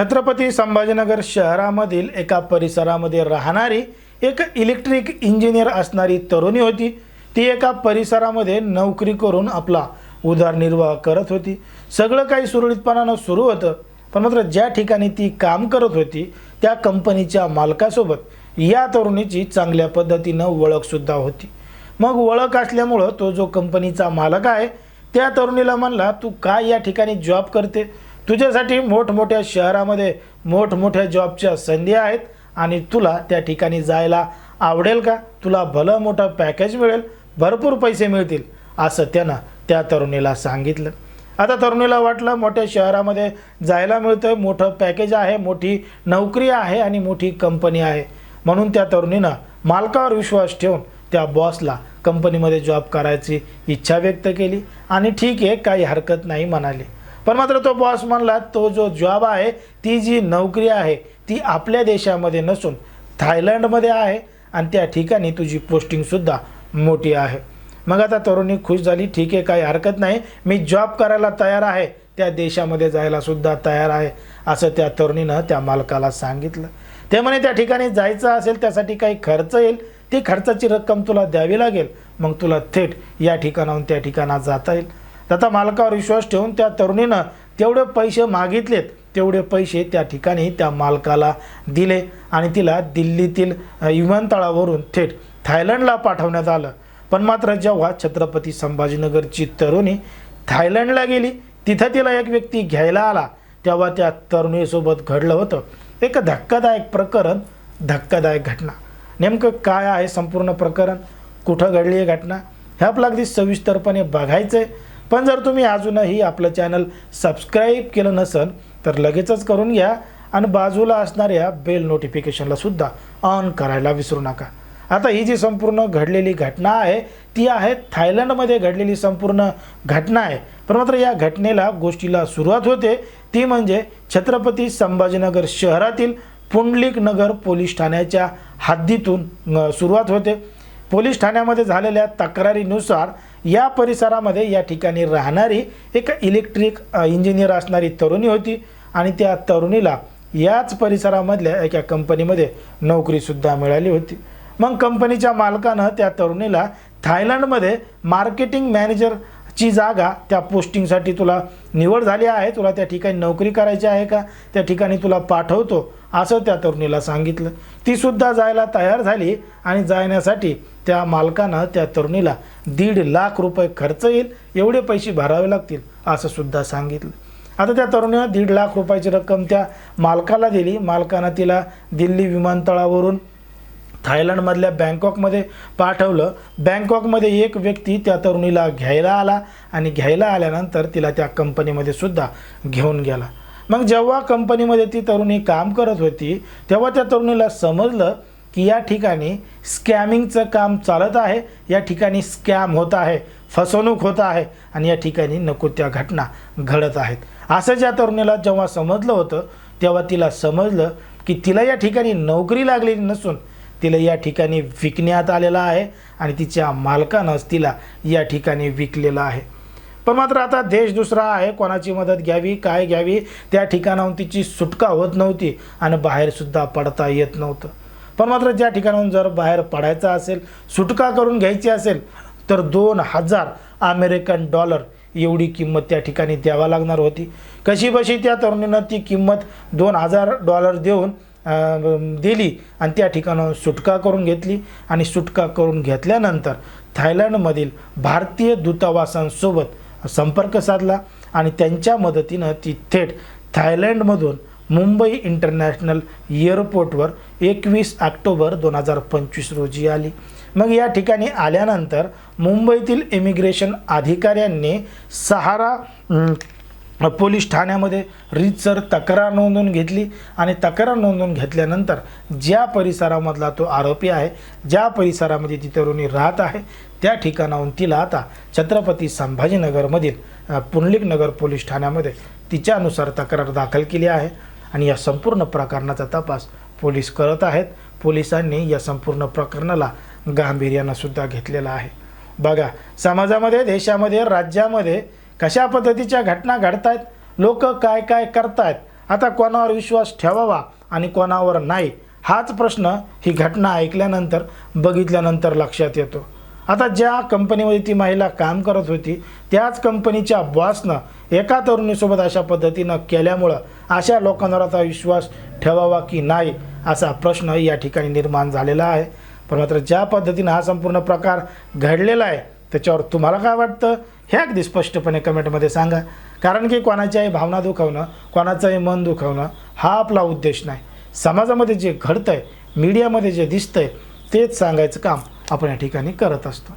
छत्रपती संभाजीनगर शहरामधील एका परिसरामध्ये राहणारी एक इलेक्ट्रिक इंजिनियर असणारी तरुणी होती. ती एका परिसरामध्ये नोकरी करून आपला उदरनिर्वाह करत होती. सगळं काही सुरळीतपणानं सुरू होतं पण मात्र ज्या ठिकाणी ती काम करत होती त्या कंपनीच्या मालकासोबत या तरुणीची चांगल्या पद्धतीनं ओळखसुद्धा होती. मग ओळख असल्यामुळं तो जो कंपनीचा मालक आहे त्या तरुणीला म्हणला तू काय या ठिकाणी जॉब करते? तुझ्यासाठी मोठमोठ्या शहरामध्ये मोठमोठ्या जॉबच्या संधी आहेत आणि तुला त्या ठिकाणी जायला आवडेल का? तुला भलं मोठं पॅकेज मिळेल भरपूर पैसे मिळतील असं त्यानं त्या तरुणीला सांगितलं. आता तरुणीला वाटलं मोठ्या शहरामध्ये जायला मिळतं मोठं पॅकेज आहे मोठी नोकरी आहे आणि मोठी कंपनी आहे. म्हणून त्या तरुणीनं मालकावर विश्वास ठेवून त्या बॉसला कंपनीमध्ये जॉब करायची इच्छा व्यक्त केली आणि ठीक आहे काही हरकत नाही म्हणाली. पण मात्र तो बॉस म्हणला तो जो जॉब आहे ती जी नोकरी आहे ती आपल्या देशामध्ये नसून थायलंडमध्ये आहे आणि त्या ठिकाणी तुझी पोस्टिंगसुद्धा मोठी आहे. मग आता तरुणी खुश झाली ठीक आहे काही हरकत नाही. मी जॉब करायला तयार आहे. त्या देशामध्ये जायला सुद्धा तयार आहे. असं त्या तरुणीनं त्या मालकाला सांगितलं. ते म्हणे त्या ठिकाणी जायचं असेल त्यासाठी काही खर्च येईल. ती खर्चाची रक्कम तुला द्यावी लागेल. मग तुला थेट या ठिकाणाहून त्या ठिकाणा जाता येईल. आता मालकावर विश्वास ठेवून त्या तरुणीनं तेवढे पैसे मागितलेत तेवढे पैसे त्या ठिकाणी त्या मालकाला दिले आणि तिला दिल्लीतील विमानतळावरून थेट थायलंडला पाठवण्यात आलं. पण मात्र जेव्हा छत्रपती संभाजीनगरची तरुणी थायलंडला गेली तिथं तिला एक व्यक्ती घ्यायला आला तेव्हा त्या तरुणीसोबत घडलं होतं. एक धक्कादायक प्रकरण धक्कादायक घटना. नेमकं काय आहे संपूर्ण प्रकरण? कुठं घडली आहे घटना? हे आपलं अगदी सविस्तरपणे बघायचं आहे पण जर तुम्ही अजूनही आपलं चॅनल सबस्क्राईब केलं नसेल तर लगेचच करून घ्या आणि बाजूला असणाऱ्या बेल नोटिफिकेशनला सुद्धा ऑन करायला विसरू नका. आता ही जी संपूर्ण घडलेली घटना आहे ती आहे थायलंडमध्ये घडलेली संपूर्ण घटना आहे. पण मात्र या घटनेला गोष्टीला सुरुवात होते ती म्हणजे छत्रपती संभाजीनगर शहरातील पुंडलिक नगर पोलीस ठाण्याच्या हद्दीतून सुरुवात होते. पोलीस ठाण्यामध्ये झालेल्या तक्रारीनुसार या परिसरामध्ये या ठिकाणी राहणारी एक इलेक्ट्रिक इंजिनियर असणारी तरुणी होती. आणि त्या तरुणीला याच परिसरामधल्या एका कंपनीमध्ये नोकरीसुद्धा मिळाली होती. मग कंपनीच्या मालकानं त्या तरुणीला थायलंडमध्ये मार्केटिंग मॅनेजर ची जागा त्या पोस्टिंगसाठी तुला निवड झाली आहे तुला त्या ठिकाणी नोकरी करायची आहे का? त्या ठिकाणी तुला पाठवतो असं त्या तरुणीला सांगितलं. ती सुद्धा जायला तयार झाली आणि जाण्यासाठी त्या मालकानं त्या तरुणीला दीड लाख रुपये खर्च येईल एवढे पैसे भरावे लागतील असं सुद्धा सांगितलं. आता त्या तरुणीनं दीड लाख रुपयाची रक्कम त्या मालकाला दिली. मालकानं तिला दिल्ली विमानतळावरून थायलंडमधल्या बँकॉकमध्ये पाठवलं. बँकॉकमध्ये एक व्यक्ती त्या तरुणीला घ्यायला आला आणि घ्यायला आल्यानंतर तिला त्या कंपनीमध्ये सुद्धा घेऊन गेला. मग जेव्हा कंपनीमध्ये ती तरुणी काम करत होती तेव्हा त्या तरुणीला समजलं की या ठिकाणी स्कॅमिंगचं काम चालत आहे या ठिकाणी स्कॅम होत आहे फसवणूक होत आहे आणि या ठिकाणी नको त्या घटना घडत आहेत. असं ज्या तरुणीला जेव्हा समजलं होतं तेव्हा तिला समजलं की तिला या ठिकाणी नोकरी लागलेली नसून तिला या ठिकाणी विकण्यात आलेला आहे आणि तिच्या मालकानंच तिला या ठिकाणी विकलेलं आहे. पण मात्र आता देश दुसरा आहे. कोणाची मदत घ्यावी काय घ्यावी त्या ठिकाणाहून तिची सुटका होत नव्हती आणि बाहेरसुद्धा पडता येत नव्हतं. पण मात्र ज्या ठिकाणाहून जर बाहेर पडायचं असेल सुटका करून घ्यायची असेल तर दोन हजार अमेरिकन डॉलर एवढी किंमत त्या ठिकाणी द्यावा लागणार होती. कशी बशी त्या तरुणीनं ती किंमत दोन हजार डॉलर देऊन दिली आणि त्या ठिकाणाहून सुटका करून घेतली. आणि सुटका करून घेतल्यानंतर थायलंडमधील भारतीय दूतावासांसोबत संपर्क साधला आणि त्यांच्या मदतीनं ती थेट थायलंडमधून मुंबई इंटरनॅशनल एअरपोर्टवर एकवीस ऑक्टोबर दोन हजार पंचवीस रोजी आली. मग या ठिकाणी आल्यानंतर मुंबईतील इमिग्रेशन अधिकाऱ्यांनी सहारा पोलीस ठाण्यामध्ये रीतसर तक्रार नोंदवून घेतली आणि तक्रार नोंदवून घेतल्यानंतर ज्या परिसरामधला तो आरोपी आहे ज्या परिसरामध्ये ती तरुणी राहत आहे त्या ठिकाणाहून तिला आता छत्रपती संभाजीनगरमधील अ, पुंडलिक नगर पोलीस ठाण्यामध्ये तिच्यानुसार तक्रार दाखल केली आहे आणि या संपूर्ण प्रकरणाचा तपास पोलीस करत आहेत. पोलिसांनी या संपूर्ण प्रकरणाला गांभीर्यानं सुद्धा घेतलेला आहे. बघा समाजामध्ये देशामध्ये राज्यामध्ये कशा पद्धतीच्या घटना घडतायत? लोक काय काय करतायत? आता कोणावर विश्वास ठेवावा आणि कोणावर नाही? हाच प्रश्न ही घटना ऐकल्यानंतर बघितल्यानंतर लक्षात येतो. आता ज्या कंपनीमध्ये ती महिला काम करत होती त्याच कंपनीच्या बॉसनं एका तरुणीसोबत अशा पद्धतीनं केल्यामुळं अशा लोकांवर आता विश्वास ठेवावा की नाही असा प्रश्न या ठिकाणी निर्माण झालेला आहे. पण मात्र ज्या पद्धतीनं हा संपूर्ण प्रकार घडलेला आहे त्याच्यावर तुम्हाला काय वाटतं? हे अगदी स्पष्टपणे कमेंटमध्ये सांगा. कारण की कोणाच्याही भावना दुखवणं कोणाचंही मन दुखवणं हा आपला उद्देश नाही. समाजामध्ये जे घडतं आहे मीडियामध्ये जे दिसतं आहे तेच सांगायचं काम आपण या ठिकाणी करत असतो.